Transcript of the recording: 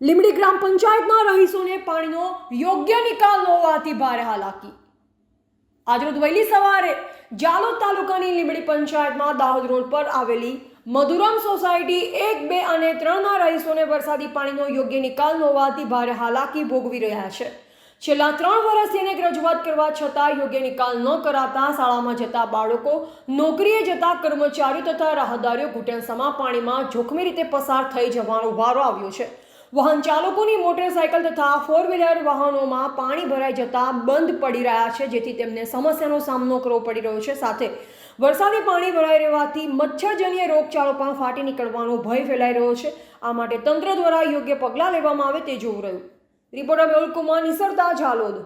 લીમડી ગ્રામ પંચાયતના રહીશોને પાણીનો યોગ્ય નિકાલ ન હોવાથી ભારે હાલાકી. આજરોજ વહેલી સવારે જાલોદ તાલુકાની લીમડી પંચાયતમાં દાહોદ રોડ પર આવેલી મધુરમ સોસાયટી એક, બે અને ત્રણના રહીશોને વરસાદી પાણીનો યોગ્ય નિકાલ ન હોવાથી ભારે હાલાકી ભોગવી રહ્યા છે. છેલ્લા ત્રણ વર્ષથી અનેક રજૂઆત કરવા છતાં યોગ્ય નિકાલ ન કરાતા શાળામાં જતા બાળકો, નોકરીએ જતા કર્મચારીઓ તથા રાહદારીઓ ઘૂંટણસમા પાણીમાં જોખમી રીતે પસાર થઈ જવાનો વારો આવ્યો છે. વાહન ચાલકોની મોટરસાયકલ તથા ફોર વ્હીલર વાહનોમાં પાણી ભરાઈ જતા બંધ પડી રહ્યા છે, જેથી તેમને સમસ્યાનો સામનો કરવો પડી રહ્યો છે. સાથે વરસાદી પાણી ભરાઈ રહેવાથી મચ્છરજન્ય રોગચાળો પણ ફાટી નીકળવાનો ભય ફેલાઈ રહ્યો છે. આ માટે તંત્ર દ્વારા યોગ્ય પગલાં લેવામાં આવે તે જોવું રહ્યું. રિપોર્ટર મેહુલ કુમાર, નિસરતા ઝાલોદ.